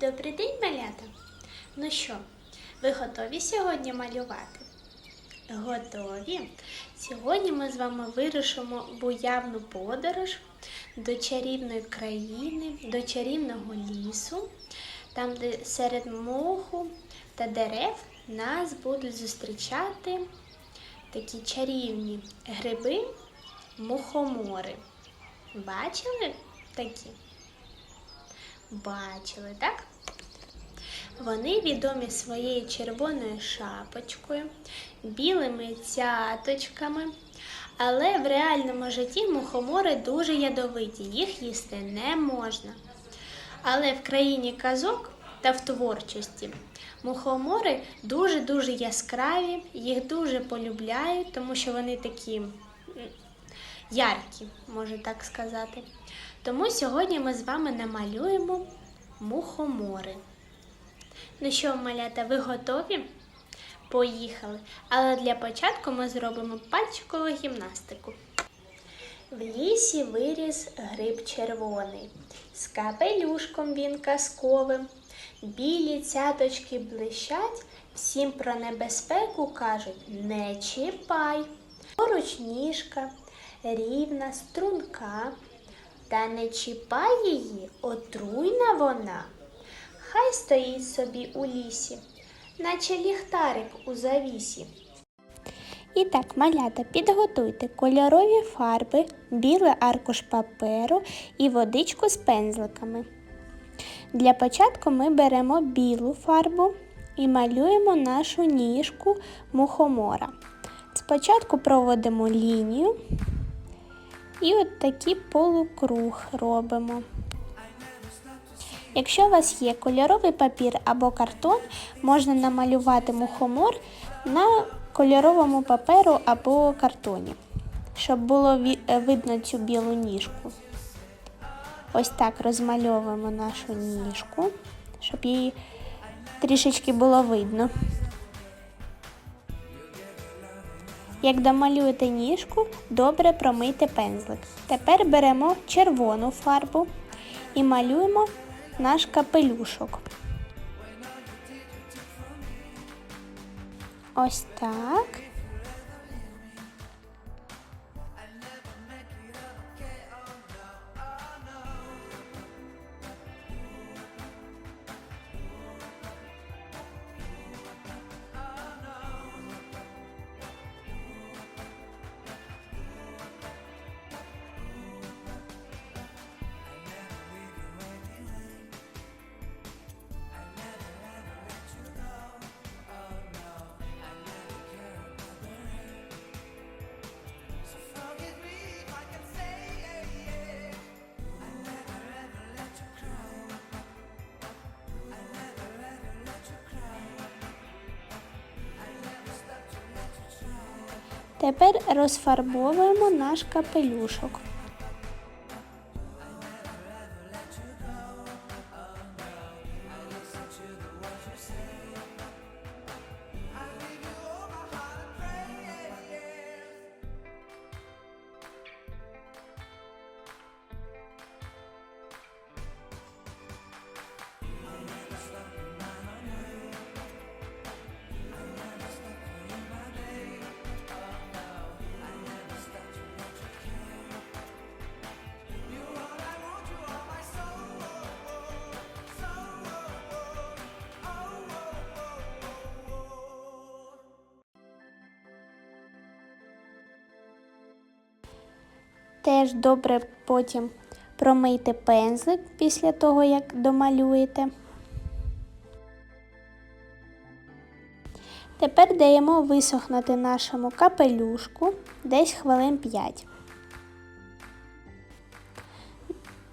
Добрий день, малята! Ну що, ви готові сьогодні малювати? Готові? Сьогодні ми з вами вирушимо в уявну подорож до чарівної країни, до чарівного лісу, там, де серед моху та дерев нас будуть зустрічати такі чарівні гриби мухомори. Бачили такі? Бачили, так? Вони відомі своєю червоною шапочкою, білими цяточками, але в реальному житті мухомори дуже ядовиті, їх їсти не можна. Але в країні казок та в творчості мухомори дуже-дуже яскраві, їх дуже полюбляють, тому що вони такі яркі, можна так сказати. Тому сьогодні ми з вами намалюємо мухомори. Ну що, малята, ви готові? Поїхали. Але для початку ми зробимо пальчикову гімнастику. В лісі виріс гриб червоний, з капелюшком він казковим. Білі цяточки блищать, всім про небезпеку кажуть не чіпай. Поруч ніжка, рівна, струнка, та не чіпай її, отруйна вона. Хай стоїть собі у лісі, наче ліхтарик у завісі. І так, малята, підготуйте кольорові фарби, білий аркуш паперу і водичку з пензликами. Для початку ми беремо білу фарбу і малюємо нашу ніжку мухомора. Спочатку проводимо лінію і от такий полукруг робимо. Якщо у вас є кольоровий папір або картон, можна намалювати мухомор на кольоровому паперу або картоні, щоб було е, видно цю білу ніжку. Ось так розмальовуємо нашу ніжку, щоб її трішечки було видно. Як домалюєте ніжку, добре промийте пензлик. Тепер беремо червону фарбу і малюємо наш капелюшок. Ось так. Тепер розфарбовуємо наш капелюшок. Теж добре потім промийте пензлик після того, як домалюєте. Тепер даємо висохнути нашому капелюшку десь хвилин 5.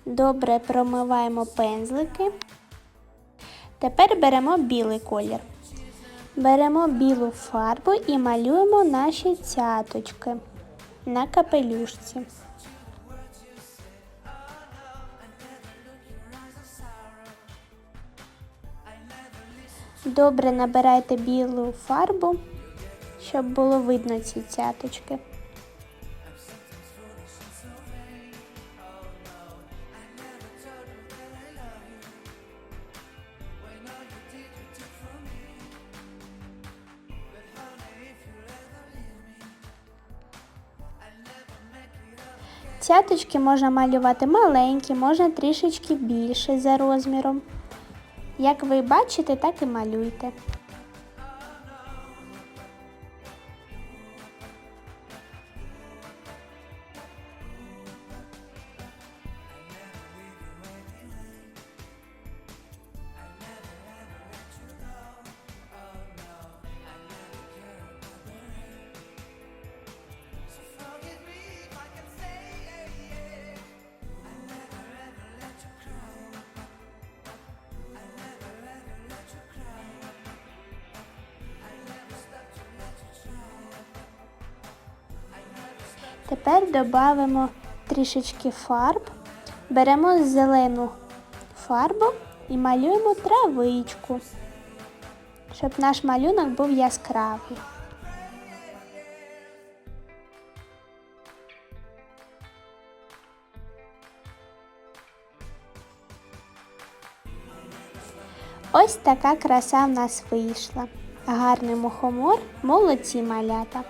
Добре промиваємо пензлики. Тепер беремо білий колір. Беремо білу фарбу і малюємо наші цяточки на капелюшці. Добре набирайте білу фарбу, щоб було видно ці цяточки. Цяточки можна малювати маленькі, можна трішечки більше за розміром. Як ви бачите, так і малюйте. Тепер додамо трішечки фарб, беремо зелену фарбу і малюємо травичку, щоб наш малюнок був яскравий. Ось така краса в нас вийшла. Гарний мухомор, молодці малята.